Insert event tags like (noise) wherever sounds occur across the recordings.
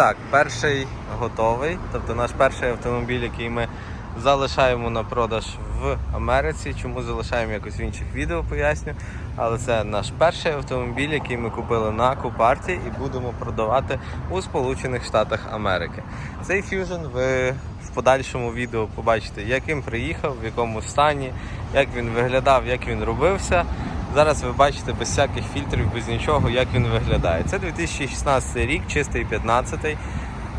так, перший готовий. Тобто наш перший автомобіль, який ми залишаємо на продаж в Америці. Чому залишаємо якось в інших відео, поясню. Але це наш перший автомобіль, який ми купили на Купарті і будемо продавати у Сполучених Штатах Америки. Цей Fusion ви в подальшому відео побачите, як він приїхав, в якому стані, як він виглядав, як він робився. Зараз ви бачите без всяких фільтрів, без нічого, як він виглядає. Це 2016 рік, чистий 15-й.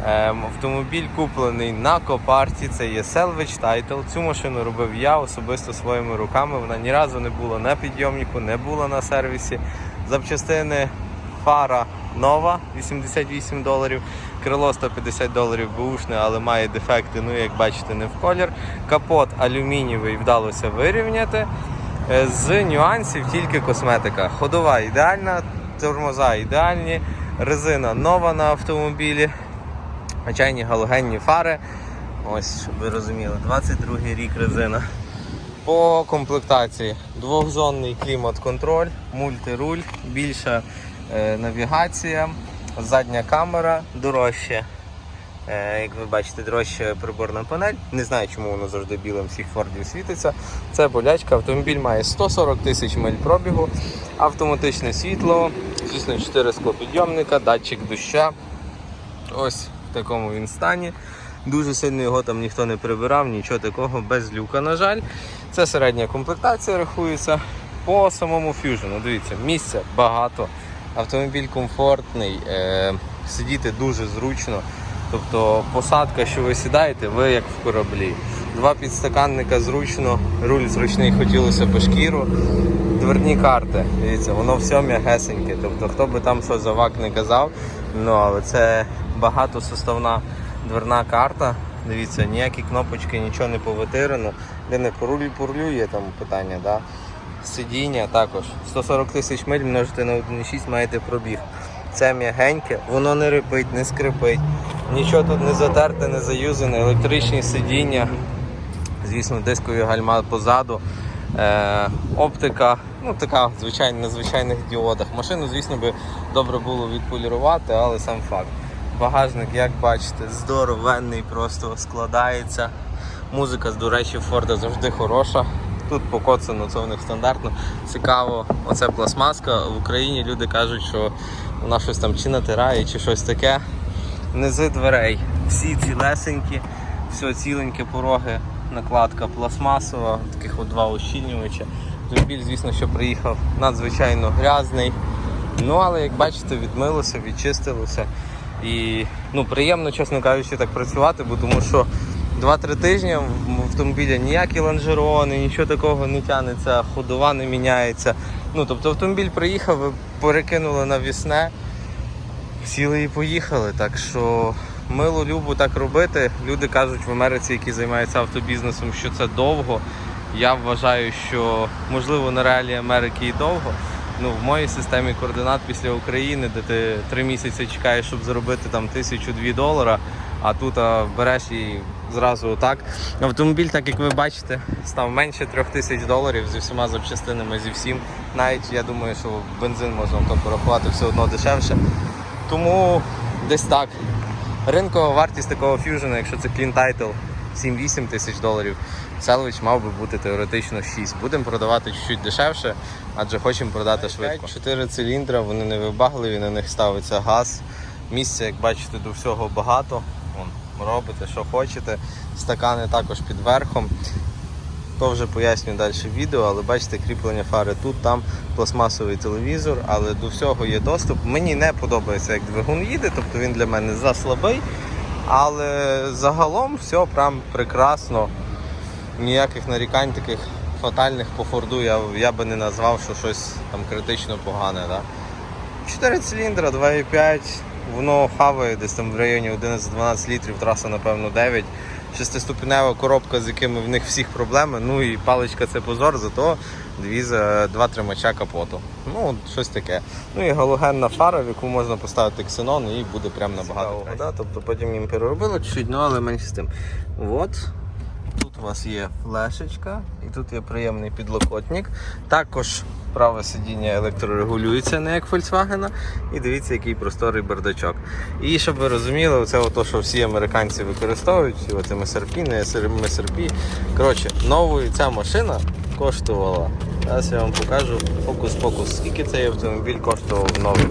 Ем, автомобіль куплений на Копарті, це є Salvage Title. Цю машину робив я особисто своїми руками. Вона ні разу не була на підйомнику, не була на сервісі. Запчастини фара нова 88 доларів, крило 150 доларів бушне, але має дефекти, ну як бачите, не в колір. Капот алюмінієвий вдалося вирівняти. Е, З нюансів тільки косметика. Ходова ідеальна, тормоза ідеальні, резина нова на автомобілі, звичайні галогенні фари. Ось, щоб ви розуміли, 22 рік резина. По комплектації двохзонний клімат-контроль, мультируль, більша е, навігація, задня камера дорожче. Е, як ви бачите, дорожча приборна панель. Не знаю, чому воно завжди білим всіх фордів світиться. Це болячка. Автомобіль має 140 тисяч миль пробігу, автоматичне світло, звісно, 4 склопідйомника, датчик доща. Ось в такому він стані. Дуже сильно його там ніхто не прибирав, нічого такого, без люка, на жаль. Це середня комплектація рахується. По самому Fusion, дивіться, місця багато, автомобіль комфортний, е, сидіти дуже зручно. Тобто посадка, що ви сідаєте, ви як в кораблі. Два підстаканника зручно, руль зручний хотілося по шкіру. Дверні карти, дивіться, воно все м'ягесеньке. Тобто, хто би там що за вак не казав, ну але це багатосоставна дверна карта. Дивіться, ніякі кнопочки, нічого не повитирано. Де не по рулю, по рулю є там питання, да? Сидіння також. 140 тисяч миль множити на 1,6 маєте пробіг. Це м'ягеньке, воно не рипить, не скрипить. Нічого тут не затерте, не заюзане, електричні сидіння, звісно, дискові гальма позаду. Е, оптика, ну така звичайно на звичайних діодах. Машину, звісно, би добре було відполірувати, але сам факт. Багажник, як бачите, здоровенний, просто складається. Музика, до речі, Форда завжди хороша. Тут покоцано, це в них стандартно. Цікаво, оце пластмаска. В Україні люди кажуть, що вона щось там чи натирає, чи щось таке. Низи дверей. Всі цілесенькі, все ціленьке пороги, накладка пластмасова, таких от два ощільнювача. Автомобіль, звісно, що приїхав надзвичайно грязний. Ну, але як бачите, відмилося, відчистилося. І ну, приємно, чесно кажучи, так працювати, бо тому що 2-3 тижні в автомобілі ніякі лонжерони, нічого такого не тягнеться, ходова не міняється. Ну, тобто автомобіль приїхав, перекинули на вісне, сіли і поїхали. Так що мило любу так робити. Люди кажуть в Америці, які займаються автобізнесом, що це довго. Я вважаю, що можливо на реалії Америки і довго. Ну, в моїй системі координат після України, де ти три місяці чекаєш, щоб заробити там тисячу-дві долара, а тут а, береш і зразу отак. Автомобіль, так як ви бачите, став менше трьох тисяч доларів зі всіма запчастинами, зі всім. Навіть я думаю, що бензин можна то порахувати все одно дешевше. Тому десь так. Ринкова вартість такого фьюжена, якщо це Clean Title, 7-8 тисяч доларів. Селвич мав би бути теоретично 6. Будемо продавати чуть-чуть дешевше, адже хочемо продати швидко. 4 циліндра, вони не вибагливі, на них ставиться газ. Місця, як бачите, до всього багато. Робите, що хочете. Стакани також під верхом. То вже поясню далі в відео, але бачите, кріплення фари тут, там пластмасовий телевізор, але до всього є доступ. Мені не подобається, як двигун їде, тобто він для мене заслабий. Але загалом все прям прекрасно. Ніяких нарікань таких фатальних по форду я, я би не назвав, що щось там критично погане. Да? 4 циліндра, 2,5, воно хаває десь там в районі 11-12 літрів, траса, напевно, 9. Шестиступенева коробка, з якими в них всіх проблеми. Ну і паличка це позор, зато дві за два тримача капоту. Ну, щось таке. Ну і галогенна фара, в яку можна поставити ксенон, і буде прям набагато. краще. Да? Тобто потім їм переробили чуть-чуть, ну але менше з тим. От. Тут у вас є флешечка і тут є приємний підлокотник. Також Праве сидіння електрорегулюється, не як Volkswagen. І дивіться, який просторий бардачок. І щоб ви розуміли, це ото, що всі американці використовують, оце MSRP, не MSRP. Коротше, новою ця машина коштувала. Зараз я вам покажу фокус-фокус, скільки цей автомобіль коштував новий,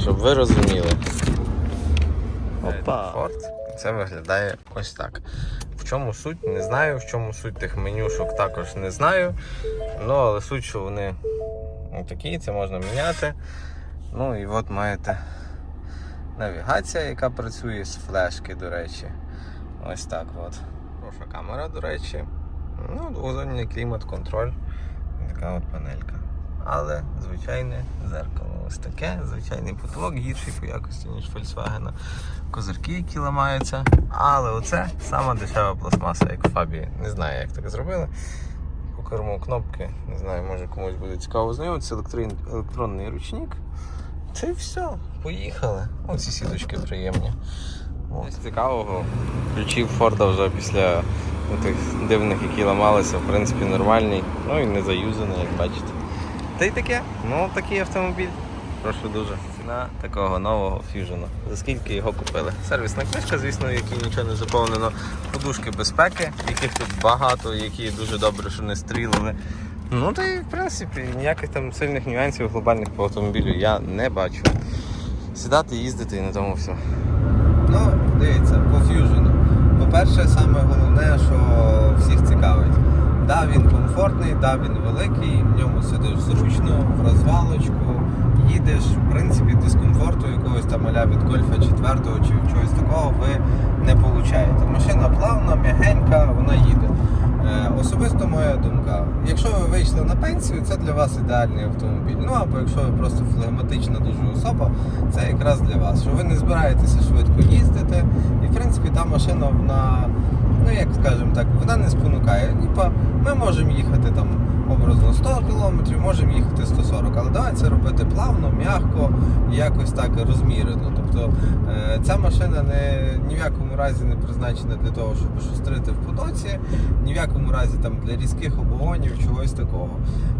щоб ви розуміли. Опа. Форд. Це виглядає ось так. В чому суть? Не знаю. В чому суть тих менюшок також не знаю. Ну, але суть, що вони такі, це можна міняти. Ну і от маєте навігація, яка працює з флешки, до речі. Ось так от. Хороша камера, до речі. Ну, двозонний клімат-контроль. Така от панелька. Але звичайне зеркало. Ось таке, звичайний потолок, гірший по якості, ніж Volkswagen. Козирки, які ламаються. Але оце сама дешева пластмаса, як в Фабії. Не знаю, як так зробили. Корму кнопки, не знаю, може комусь буде цікаво знайомитися. Електрин... Електронний ручник. Це все, поїхали. Оці сідочки приємні. Ось цікавого. Ключів Форда вже після тих дивних, які ламалися, в принципі, нормальний. Ну і не заюзаний, як бачите. Та й таке, ну такий автомобіль. Прошу дуже. Ціна такого нового фьюжена. За скільки його купили? Сервісна книжка, звісно, в якій нічого не заповнено. Подушки безпеки, яких тут багато, які дуже добре, що не стрілили. Ну та й в принципі ніяких там сильних нюансів глобальних по автомобілю я не бачу. Сідати, їздити і на тому все. Ну, дивіться, по фьюжену. По-перше, саме головне, що всіх цікавить. Да, він комфортний, да, він великий, в ньому сидиш зручно, в розвалочку, їдеш, в принципі, дискомфорту якогось там аля від гольфа 4 чи чогось такого ви не получаєте. Машина плавна, м'ягенька, вона їде. Е, Особисто моя думка. Якщо ви вийшли на пенсію, це для вас ідеальний автомобіль. Ну або якщо ви просто флегматична дуже особа, це якраз для вас. Що ви не збираєтеся швидко їздити, і в принципі та машина вона, ну як скажемо так, вона не спонукає. Ми можемо їхати там образно 100 км, можемо їхати 140, але давай це робити плавно, м'яко і якось так розмірено. Тобто е, ця машина не ні в якому разі не призначена для того, щоб шустрити в потоці, ні в якому разі там для різких обгонів, чогось такого.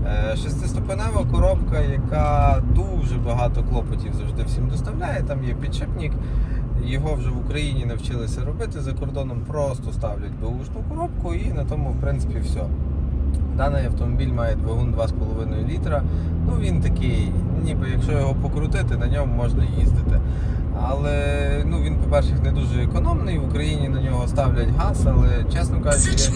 Е, Шестиступенева коробка, яка дуже багато клопотів завжди всім доставляє. Там є підшипник. Його вже в Україні навчилися робити за кордоном, просто ставлять беушну коробку і на тому, в принципі, все. Даний автомобіль має двигун 2,5 літра. Ну він такий, ніби якщо його покрутити, на ньому можна їздити. Але ну, він, по-перше, не дуже економний. В Україні на нього ставлять газ, але чесно кажучи,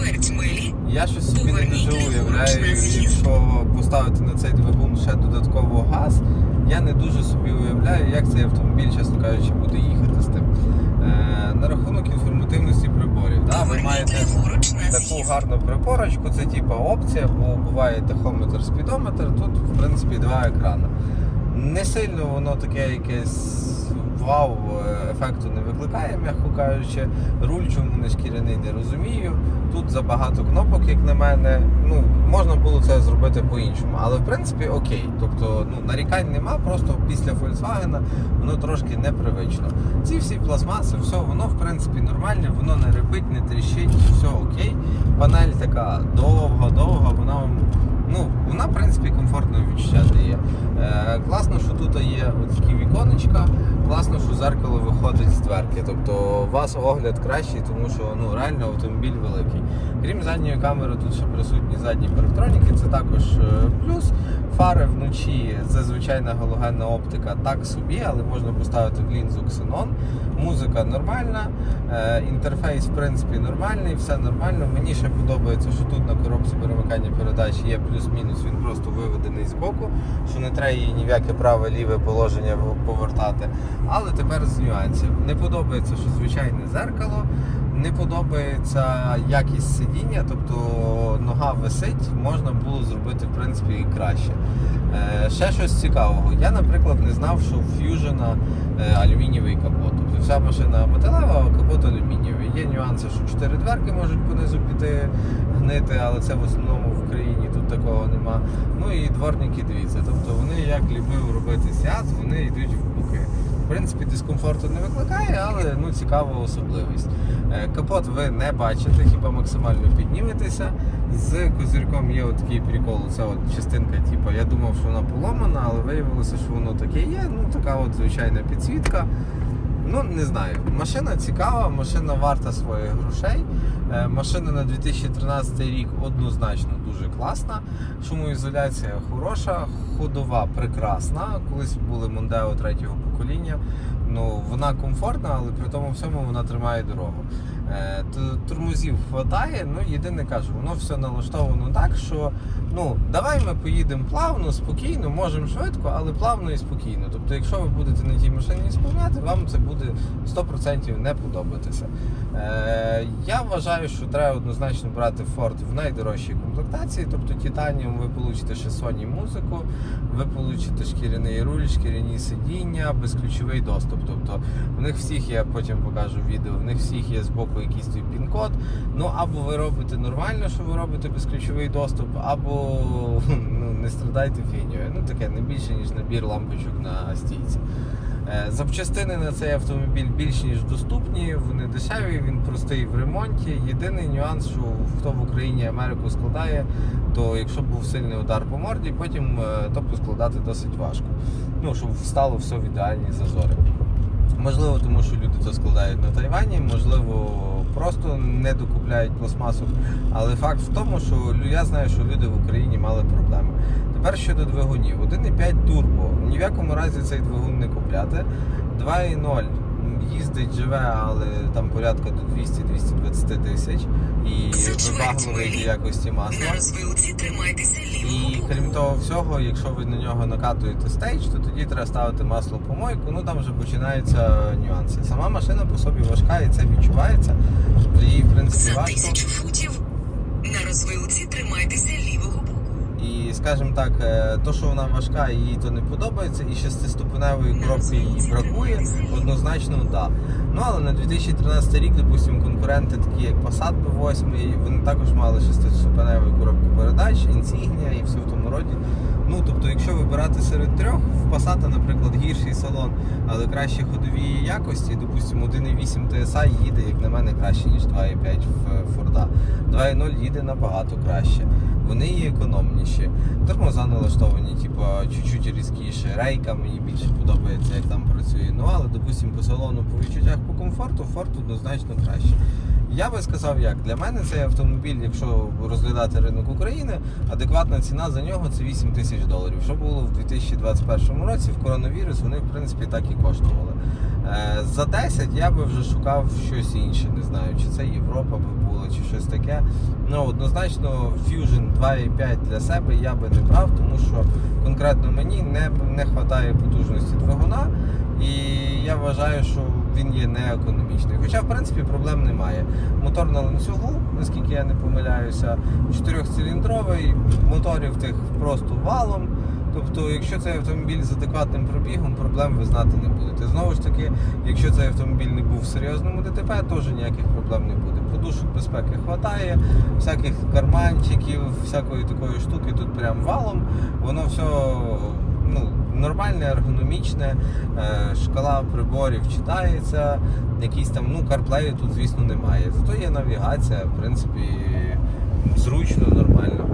я, я щось собі не дуже уявляю, якщо поставити на цей двигун ще додатково газ, я не дуже собі уявляю, як цей автомобіль, чесно кажучи, буде їхати з тим. Е, на рахунок інформативності приборів. Да, ви маєте таку гарну припорочку, це типу опція, бо буває тахометр, спідометр, тут в принципі два екрани. Не сильно воно таке якесь вау е, ефекту не викликає, м'яко кажучи. Руль чому не шкіряний, не розумію. Тут забагато кнопок, як на мене. Ну, можна було це зробити по-іншому. Але в принципі окей. Тобто ну, нарікань нема, просто після Volkswagen воно трошки непривично. Ці всі пластмаси, все, воно в принципі нормальне, воно не рипить, не тріщить, все окей. Панель така довга-довга, вона вам. Ну, вона, в принципі, комфортно відчуття дає. Е, класно, що тут є такі віконечка, класно, що зеркало виходить з дверки. Тобто у вас огляд кращий, тому що ну, реально автомобіль великий. Крім задньої камери, тут ще присутні задні парктроніки, це також е, плюс. Фари вночі це звичайна галогенна оптика, так собі, але можна поставити в лінзу ксенон. Музика нормальна, е, інтерфейс в принципі нормальний, все нормально. Мені ще подобається, що тут на коробці перемикання передач є плюс-мінус, він просто виведений з боку, що не треба її ні в яке праве ліве положення повертати. Але тепер з нюансів. Не подобається, що звичайне зеркало. Не подобається якість сидіння, тобто нога висить, можна було зробити в принципі і краще. Е, ще щось цікавого. Я, наприклад, не знав, що в Fusion е, алюмінієвий капот. Тобто вся машина металева, а капот алюмінієвий. Є нюанси, що чотири дверки можуть понизу піти гнити, але це в основному в Україні тут такого нема. Ну і дворники, дивіться. Тобто вони, як любив робити сят, вони йдуть. В принципі, дискомфорту не викликає, але ну, цікава особливість. Е, Капот ви не бачите, хіба максимально підніметеся. З козирком є такий прикол, це от частинка, типу, я думав, що вона поломана, але виявилося, що воно таке є. Ну, така от звичайна підсвітка. Ну, не знаю. Машина цікава, машина варта своїх грошей. Е, Машина на 2013 рік однозначно дуже класна. Шумоізоляція хороша, ходова прекрасна. Колись були Мондео третього покоління. Ну, вона комфортна, але при тому всьому вона тримає дорогу. Е, т- Тормозів хватає, ну єдине кажу, воно все налаштовано так, що ну давай ми поїдемо плавно, спокійно, можемо швидко, але плавно і спокійно. Тобто, якщо ви будете на тій машині сповняти, вам це буде 100% не подобатися. Е, я вважаю, що треба однозначно брати Ford в найдорожчій комплектації, тобто Titanium ви получите ще Sony музику, ви получите шкіряний руль, шкіряні сидіння, безключовий доступ. Тобто в них всіх я потім покажу відео, в них всіх є збоку якийсь пін-код. Ну або ви робите нормально, що ви робите безключовий доступ, або ну, не страдайте фігньою. Ну таке не більше, ніж набір лампочок на стійці. Е, Запчастини на цей автомобіль більш ніж доступні, вони дешеві, він простий в ремонті. Єдиний нюанс, що хто в Україні Америку складає, то якщо був сильний удар по морді, потім е, то поскладати досить важко. Ну, щоб встало все в ідеальні зазори. Можливо, тому що люди це складають на Тайвані, можливо, просто не докупляють пластмасу. Але факт в тому, що лю- я знаю, що люди в Україні мали проблеми. Тепер щодо двигунів. 1,5 турбо. Ні в якому разі цей двигун не купляти. 2,0 їздить, живе, але там порядка до 200-220 тисяч. І до якості масла. І крім того всього, якщо ви на нього накатуєте стейдж, то тоді треба ставити масло по мойку, ну там вже починаються нюанси. Сама машина по собі важка і це відчувається. Її, в принципі, важко. тисячу футів на розвилці тримайтеся лівого. І скажімо так, е, то, що вона важка, їй то не подобається, і шестиступеневої коробки їй бракує, однозначно так. Ну але на 2013 рік, допустимо, конкуренти такі як Passat B8, вони також мали шестиступеневу коробку передач, інсігнія і все в тому роді. Ну тобто, якщо вибирати серед трьох, в Passat, наприклад, гірший салон, але кращі ходові якості, допустимо, 1.8 TSI їде, як на мене, краще, ніж 2.5 в Ford. 2.0 їде набагато краще. Вони є економніші. Тормоза налаштовані, типу, чуть-чуть різкіше. Рейка мені більше подобається, як там працює. Ну але, допустимо, по салону, по відчуттях, по комфорту, Ford однозначно краще. Я би сказав, як для мене цей автомобіль, якщо розглядати ринок України, адекватна ціна за нього це 8 тисяч доларів. Що було в 2021 році в коронавірус, вони в принципі так і коштували. Е, За 10 я би вже шукав щось інше. Не знаю, чи це Європа було, чи щось таке. Ну однозначно Fusion 2.5 для себе я би не брав, тому що конкретно мені не, не вистачає потужності двигуна. І я вважаю, що він є неекономічний. Хоча, в принципі, проблем немає. Мотор на ланцюгу, наскільки я не помиляюся, чотирьохциліндровий, моторів тих просто валом. Тобто, якщо цей автомобіль з адекватним пробігом, проблем ви знати не будете. Знову ж таки, якщо цей автомобіль не був в серйозному ДТП, теж ніяких проблем не буде. Подушок безпеки вистачає, всяких карманчиків, всякої такої штуки тут прям валом. Воно все ну, нормальне, ергономічне, е, шкала приборів читається, якісь там, ну, CarPlay тут, звісно, немає. Зато є навігація, в принципі, зручно, нормально.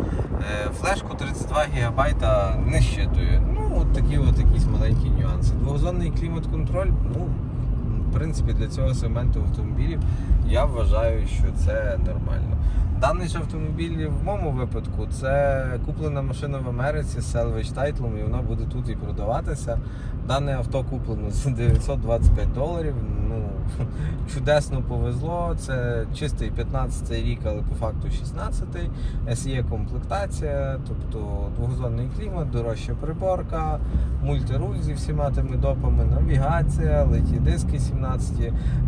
Е, Флешку 32 ГБ не щитує. Ну, от такі от якісь маленькі нюанси. Двохзонний клімат-контроль, ну, принципі, для цього сегменту автомобілів я вважаю, що це нормально. Даний ж автомобіль в моєму випадку це куплена машина в Америці з salvage тайтлом, і вона буде тут і продаватися. Дане авто куплено за 925 доларів. Ну (laughs) чудесно повезло. Це чистий 15 й рік, але по факту 16-й. SE комплектація, тобто двохзонний клімат, дорожча приборка, мультируль зі всіма тими допами, навігація, леті диски 17.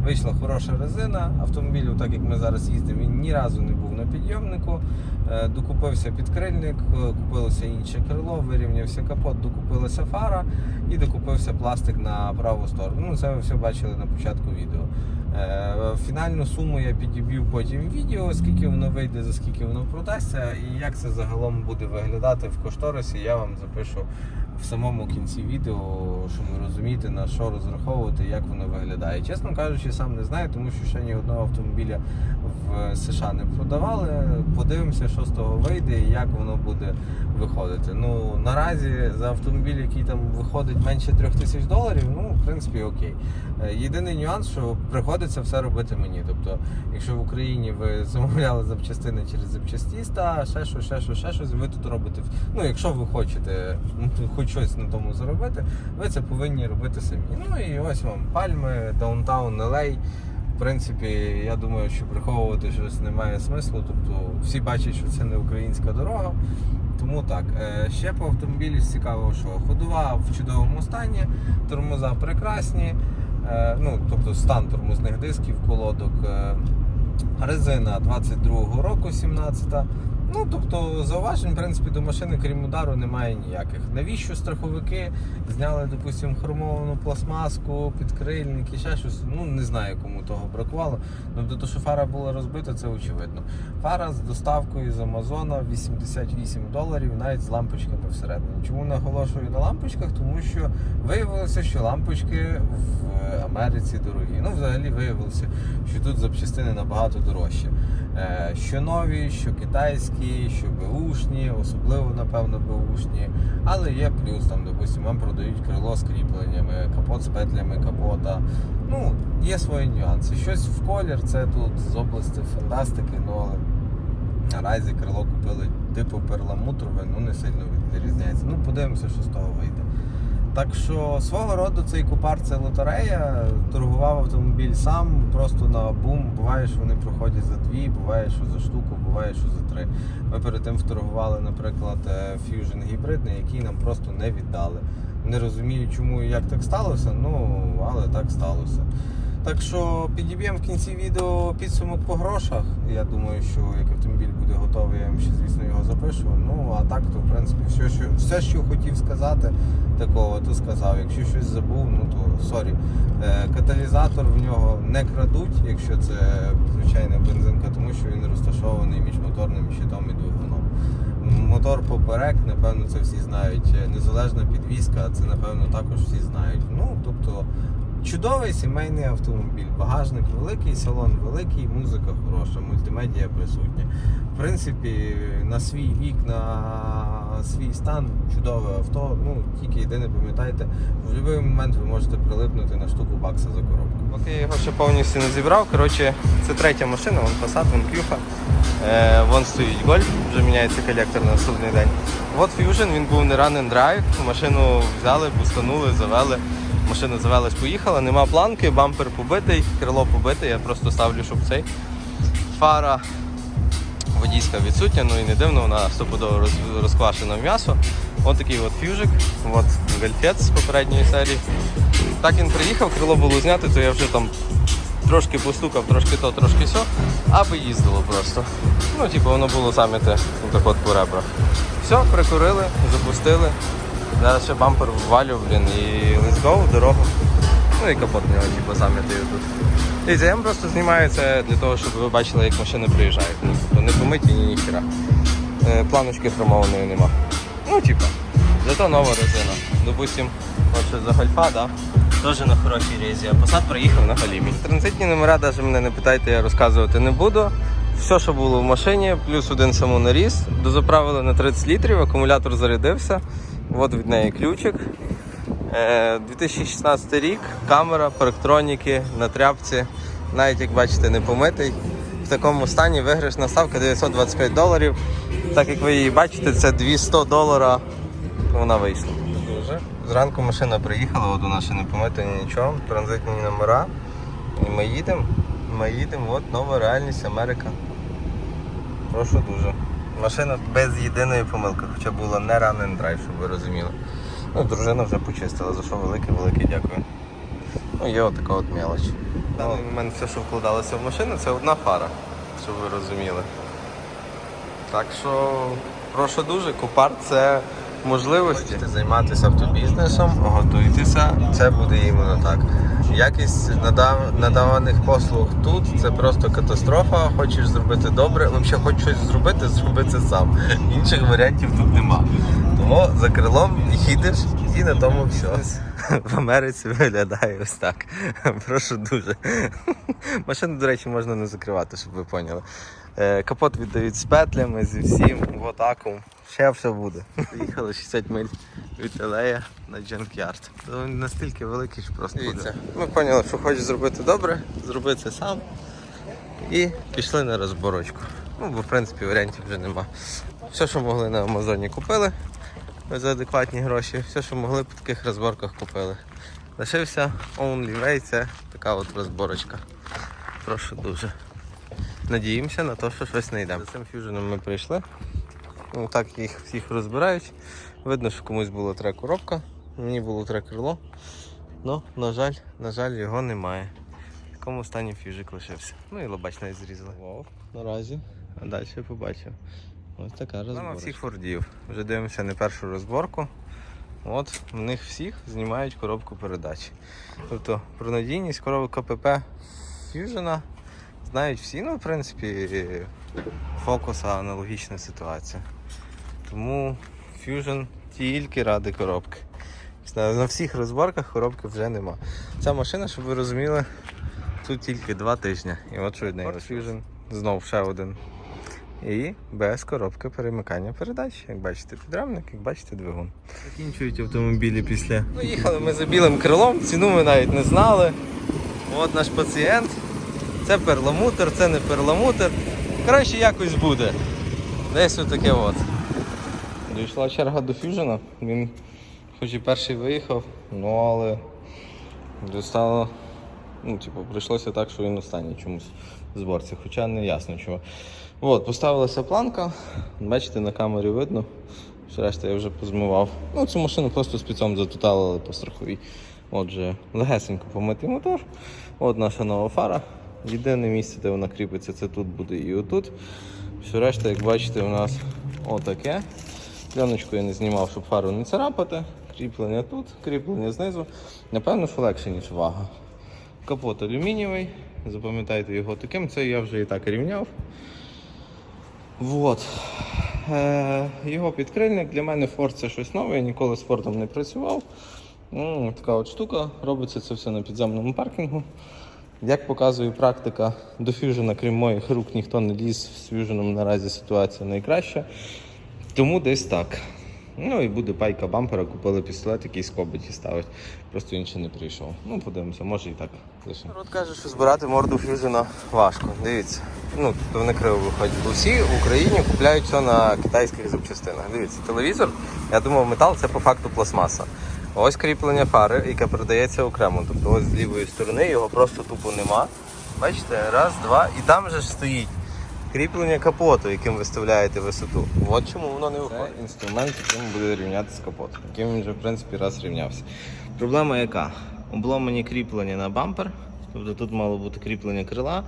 Вийшла хороша резина. Автомобіль, так як ми зараз їздимо, він ні разу не був на підйомнику. Е, Докупився підкрильник, е, купилося інше крило, вирівнявся капот, докупилася фара і докупився пластик на праву сторону. Ну, це ви все бачили на початку відео. Е, Фінальну суму я підіб'ю потім відео, скільки воно вийде, за скільки воно продасться, і як це загалом буде виглядати в кошторисі, я вам запишу в самому кінці відео, щоб ви розумієте, на що розраховувати, як воно виглядає. Чесно кажучи, сам не знаю, тому що ще ні одного автомобіля в США не продавали. Подивимося, що з того вийде і як воно буде виходити. Ну наразі за автомобіль, який там виходить менше трьох тисяч доларів, ну в принципі окей. Е, Єдиний нюанс, що приходиться все робити мені. Тобто, якщо в Україні ви замовляли запчастини через запчастіста, ще щось, ще щось, ще щось, ви тут робите. Ну, якщо ви хочете ну, хоч щось на тому заробити, ви це повинні робити самі. Ну і ось вам пальми, даунтаун, LA. Принципі, я думаю, що приховувати щось немає смислу. Тобто всі бачать, що це не українська дорога. Тому так, Е, ще по автомобілі з цікавого, що ходова в чудовому стані, тормоза прекрасні, Е, ну, тобто стан тормозних дисків, колодок, е, резина 22-го року, 17 Ну, тобто, зауважень, в принципі, до машини, крім удару, немає ніяких. Навіщо страховики зняли, допустимо, хромовану пластмаску, підкрильники, ще щось. Ну, не знаю, кому того бракувало. Ну, Тобто, то, що фара була розбита, це очевидно. Фара з доставкою з Амазона 88 доларів, навіть з лампочками всередині. Чому наголошую на лампочках? Тому що виявилося, що лампочки в Америці дорогі. Ну, взагалі виявилося, що тут запчастини набагато дорожчі. Е, Що нові, що китайські, що беушні, особливо, напевно, беушні. Але є плюс, там, допустимо, вам продають крило з кріпленнями, капот з петлями капота. Ну, є свої нюанси. Щось в колір, це тут з області фантастики, ну але наразі крило купили типу перламутрове, ну не сильно відрізняється. Ну, подивимося, що з того вийде. Так що свого роду цей купар це лотерея. Торгував автомобіль сам, просто на бум. Буває, що вони проходять за дві, буває, що за штуку, буває, що за три. Ми перед тим вторгували, наприклад, е, Fusion гібридний, який нам просто не віддали. Не розумію, чому і як так сталося, ну але так сталося. Так що підіб'ємо в кінці відео підсумок по грошах. Я думаю, що як автомобіль буде готовий, я вам ще, звісно, його запишу. Ну а так, то в принципі все, що все, що хотів сказати такого, то сказав. Якщо щось забув, ну то сорі. Е, Каталізатор в нього не крадуть, якщо це звичайна бензинка, тому що він розташований між моторним щитом і двигуном. Мотор поперек, напевно, це всі знають. Незалежна підвізка, це напевно також всі знають. Ну, тобто чудовий сімейний автомобіль. Багажник великий, салон великий, музика хороша, мультимедія присутня. В принципі, на свій вік, на свій стан чудове авто. Ну, тільки єдине пам'ятайте, в будь-який момент ви можете прилипнути на штуку бакса за коробку. Поки я його ще повністю не зібрав. Коротше, це третя машина, вон Passat, вон Кюфа. Е, вон стоїть гольф, вже міняється колектор на наступний день. От Fusion, він був не run and drive, машину взяли, бустанули, завели. Машина завелась, поїхала, нема планки, бампер побитий, крило побите, я просто ставлю, щоб цей. Фара водійська відсутня, ну і не дивно, вона стопудово роз- розквашена в м'ясо. Ось такий от фюжик, от гальфець з попередньої серії. Так він приїхав, крило було знято, то я вже там трошки постукав, трошки то, трошки сьо, аби їздило просто. Ну, типу, воно було заміте так от по ребрах. Все, прикурили, запустили. Зараз ще бампер ввалю, блін, і let's go, в дорогу. Ну і капот в нього, типу, тут. Дивіться, я просто знімаю для того, щоб ви бачили, як машини приїжджають. Тобто не помиті, ні ніхіра. Е, планочки хромованої нема. Ну, типа, зато нова резина. Допустим, от за гольфа, да? Теж на хорошій рейзі, а посад приїхав на галімі. Транзитні номера, навіть мене не питайте, я розказувати не буду. Все, що було в машині, плюс один самонаріз. Дозаправили на 30 літрів, акумулятор зарядився. От від неї ключик. Е, 2016 рік, камера, парктроніки на тряпці. Навіть як бачите, не помитий. В такому стані виграшна ставка 925 доларів. Так як ви її бачите, це 200 долара. Вона вийшла. Зранку машина приїхала, от вона ще не помита нічого. Транзитні номера. І ми їдемо. Ми їдемо, от нова реальність Америка. Прошу дуже. Машина без єдиної помилки, хоча була не and drive, щоб ви розуміли. Ну, дружина вже почистила, за що велике-велике дякую. Ну, є отака от мелоч. В даний момент все, що вкладалося в машину, це одна фара, щоб ви розуміли. Так що, прошу дуже, купар це можливості займатися автобізнесом, готуйтеся, це буде іменно так. Якість надав... надаваних послуг тут це просто катастрофа. Хочеш зробити добре, взагалі хочеш щось зробити, зроби це сам. Інших варіантів тут нема. Тому за крилом їдеш і на тому все. (laughs) В Америці виглядає ось так. Прошу дуже. Машину, до речі, можна не закривати, щоб ви поняли. Е, Капот віддають з петлями, зі всім, в атаку. Ще все буде. Їхали 60 миль від Елея на Джанкярд. Він настільки великий, що просто Дивіться, Ми поняли, що хочеш зробити добре, зроби це сам. І пішли на розборочку. Ну, бо в принципі варіантів вже нема. Все, що могли на Амазоні, купили за адекватні гроші. Все, що могли по таких розборках купили. Лишився Only Way, це така от розборочка. Прошу дуже. Надіємося на те, що щось знайдемо. За цим фюженом ми прийшли. Ну, так їх всіх розбирають. Видно, що комусь було три коробка, мені було три крило. Ну, на жаль, на жаль, його немає. В такому стані фюжик лишився. Ну і лобач навіть зрізали. Вау, наразі. А далі побачив. Ось така розборка. всіх фордів. Вже дивимося не першу розборку. От в них всіх знімають коробку передач. Тобто про надійність коробок КПП Fusion знають всі, ну в принципі фокуса аналогічна ситуація. Тому Fusion тільки ради коробки. На на всіх розборках коробки вже нема. Ця машина, щоб ви розуміли, тут тільки два тижні. І от що від неї Fusion. Знов ще один. І без коробки перемикання передач. Як бачите, підрамник, як бачите, двигун. Закінчують автомобілі після. Ну, їхали ми за білим крилом, ціну ми навіть не знали. От наш пацієнт. Це перламутр, це не перламутр. Коротше, якось буде. Десь отаке от. Дійшла черга до фюжена. Він хоч і перший виїхав, ну але достало. Ну, типу, прийшлося так, що він останній чомусь в зборці, хоча не ясно чого. От, поставилася планка, бачите, на камері видно. Решта я вже позмивав. Ну, цю машину просто спецом затуталили по страховій. Отже, легесенько помитий мотор. От наша нова фара. Єдине місце, де вона кріпиться, це тут буде і отут. Все решта, як бачите, у нас отаке. Пленочку я не знімав, щоб фару не царапати. Кріплення тут, кріплення знизу. Напевно, що легше, ніж вага. Капот алюмінієвий. Запам'ятайте його таким. Це я вже і так рівняв. Вот. Е, його підкрильник. Для мене Ford це щось нове, я ніколи з Фордом не працював. Ну, така от штука. Робиться це все на підземному паркінгу. Як показує практика, до фюжена, крім моїх рук, ніхто не ліз з фюженом наразі ситуація найкраща. Тому десь так. Ну і буде пайка бампера, купили пістолет, який з кобиті ставить. Просто інший не прийшов. Ну, подивимося, може і так. Народ каже, що збирати морду фюжена важко. Дивіться. Ну, тобто вони криво виходять. Всі в Україні купляють все на китайських запчастинах. Дивіться, телевізор, я думав, метал це по факту пластмаса. Ось кріплення фари, яке передається окремо. Тобто ось з лівої сторони його просто тупо нема. Бачите, раз, два, і там же ж стоїть кріплення капоту, яким виставляєте висоту. От чому воно не виходить. Це інструмент, яким буде рівнятися капот, яким він вже в принципі раз рівнявся. Проблема яка? Обломані кріплення на бампер, тобто тут мало бути кріплення крила.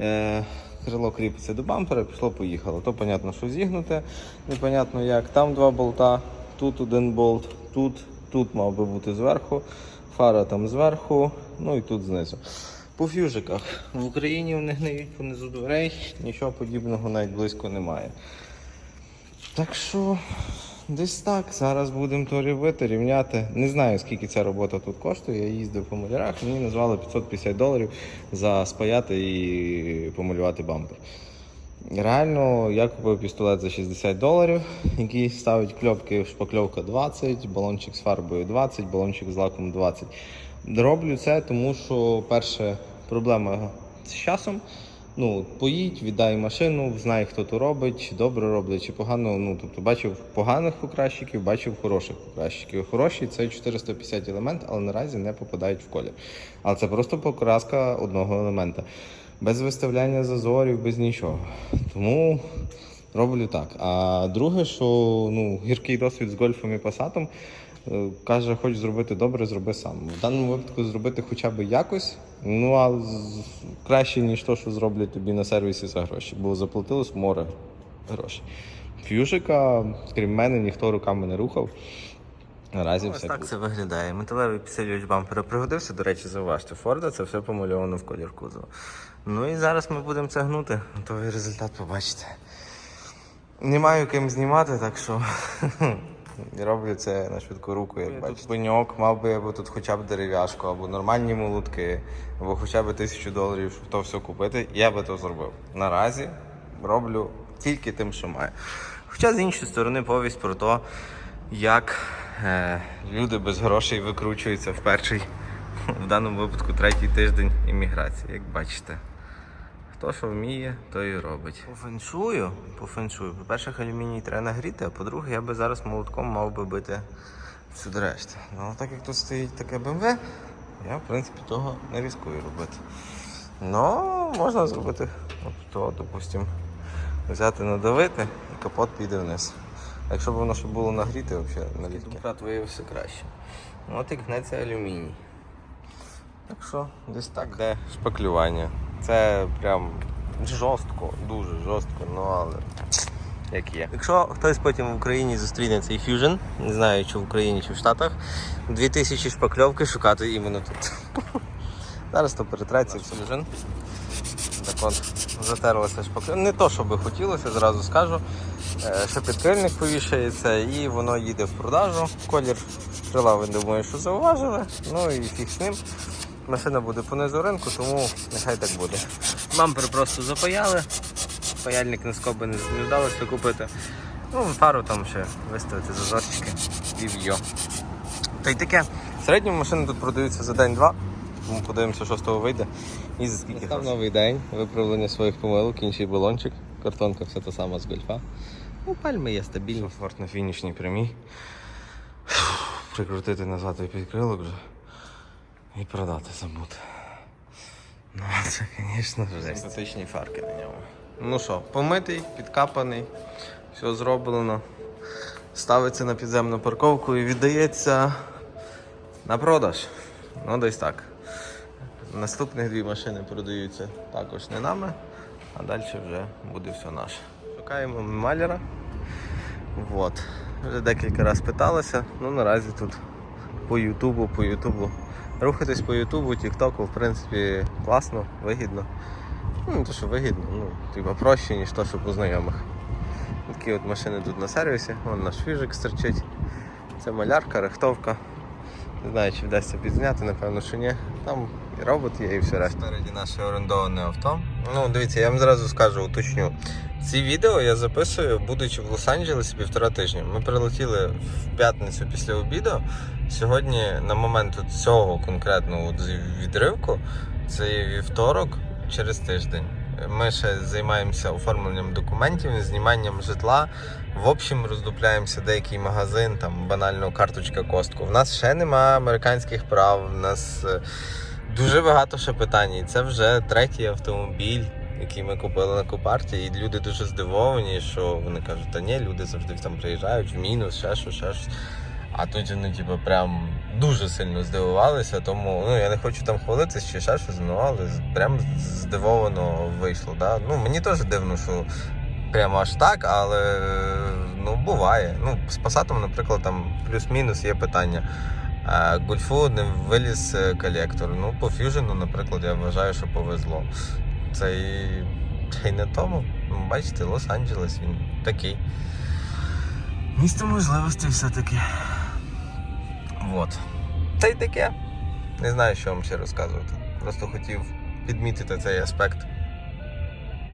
Е, крило кріпиться до бампера, пішло, поїхало. То понятно, що зігнуте, непонятно як. Там два болта, тут один болт, тут, тут мав би бути зверху, фара там зверху, ну і тут знизу. По фюжиках в Україні вони гниють понизу дверей, нічого подібного навіть близько немає. Так що десь так. Зараз будемо то рівити, рівняти. Не знаю, скільки ця робота тут коштує. Я їздив по малярах, мені назвали 550 доларів за спаяти і помалювати бампер. Реально, я купив пістолет за 60 доларів, який ставить кльопки, шпакльовка 20, балончик з фарбою 20, балончик з лаком 20. Роблю це, тому що перше проблема з часом. Ну, поїдь, віддай машину, знай, хто то робить, чи добре роблять чи погано. Ну, тобто бачив поганих покращиків, бачив хороших покращиків. Хороші це 450 елемент, але наразі не попадають в колір. Але це просто покраска одного елемента. Без виставляння зазорів, без нічого. Тому роблю так. А друге, що ну, гіркий досвід з гольфом і пасатом. Е, Каже, хочеш зробити добре, зроби сам. В даному випадку зробити хоча б якось, ну а краще, ніж то, що зроблять тобі на сервісі за гроші, бо заплатилось море грошей. фюжика, крім мене, ніхто руками не рухав. Наразі Ось все так круто. це виглядає. Металевий підсилювач бампера пригодився. До речі, зауважте, Форда це все помальовано в колір кузова. Ну і зараз ми будемо це гнути. Готовий результат побачите. Не маю ким знімати, так що (laughs) роблю це на швидку руку, як бачите. Пеньок, мав би би тут хоча б дерев'яшку, або нормальні молотки, або хоча б тисячу доларів, щоб то все купити, я би то зробив. Наразі роблю тільки тим, що маю. Хоча з іншої сторони повість про те, як Е, люди без грошей викручуються в перший, в даному випадку третій тиждень імміграції, як бачите. Хто що вміє, то і робить. по феншую, по феншую. По-перше, алюміній треба нагріти, а по-друге, я би зараз молотком мав би бити Всюди решта. Ну, так як тут стоїть таке БМВ, я в принципі того не ризикую робити. Ну, можна зробити от то, допустимо, взяти, надавити і капот піде вниз. А якщо б воно ще було нагріте, взагалі налітки. Дублікат виявився краще. Ну, От і гнеться алюміній. Так що десь так. Де шпаклювання. Це прям жорстко, дуже жорстко, ну але як є. Якщо хтось потім в Україні зустріне цей фюжн, не знаю, чи в Україні, чи в Штатах, 2000 шпакльовки шукати іменно тут. (laughs) Зараз то перетреться. Фюжн. Так от затерлася шпакльовка. Не то, що би хотілося, зразу скажу. Е, Ще підкрильник повішається і воно їде в продажу. Колір крила, ви думаю, що зауважили. Ну і фіг з ним. Машина буде понизу ринку, тому нехай так буде. Бампер просто запаяли. Паяльник на скоби не вдалося купити. Ну, пару там ще виставити зазорчики і в'йо. Та й таке. В середньому машини тут продаються за день-два. Тому подивимося, що з того вийде. І за скільки Настав новий день, виправлення своїх помилок, інший балончик. Картонка все та сама з гольфа. Ну, пальми є стабільні. Комфорт на фінішній прямій. Прикрутити назад і підкрилок вже. І продати забути. Ну, це, звісно, жесть. Симпатичні фарки на ньому. Ну що, помитий, підкапаний, все зроблено. Ставиться на підземну парковку і віддається на продаж. Ну, десь так. Наступних дві машини продаються також не нами, а далі вже буде все наше. Шукаємо маляра. Вот. Вже декілька разів питалися, ну наразі тут по Ютубу, по Ютубу. Рухатись по Ютубу, Тіктоку, в принципі, класно, вигідно. Ну, то, що вигідно, ну, типа проще, ніж то, що по знайомих. Такі от машини тут на сервісі, вон наш фіжик стерчить. Це малярка, рихтовка. Не знаю, чи вдасться підзняти, напевно, що ні. Там робот є, і все решта. Спереді наше орендоване авто. Ну, дивіться, я вам зразу скажу, уточню. Ці відео я записую, будучи в Лос-Анджелесі півтора тижня. Ми прилетіли в п'ятницю після обіду. Сьогодні, на момент цього конкретного відривку, це вівторок через тиждень. Ми ще займаємося оформленням документів, зніманням житла. В общем, роздупляємося деякий магазин, там банально карточка костку. В нас ще нема американських прав. У нас е, дуже багато ще питань. І це вже третій автомобіль, який ми купили на Купарті. І люди дуже здивовані, що вони кажуть, та ні, люди завжди там приїжджають в мінус, ще що, ще щось. А тут вони, типу, прям дуже сильно здивувалися, тому ну я не хочу там хвалитись чи ще щось, ну але прям здивовано вийшло. Да? Ну мені теж дивно, що прямо аж так, але ну буває. Ну, з Passat, наприклад, там плюс-мінус є питання. А Гольфу не виліз колектор. Ну, по Fusion, наприклад, я вважаю, що повезло. Це і, це й не тому. Бачите, Лос-Анджелес він такий. Місто можливостей все-таки. Вот. Та й таке. Не знаю, що вам ще розказувати. Просто хотів підмітити цей аспект.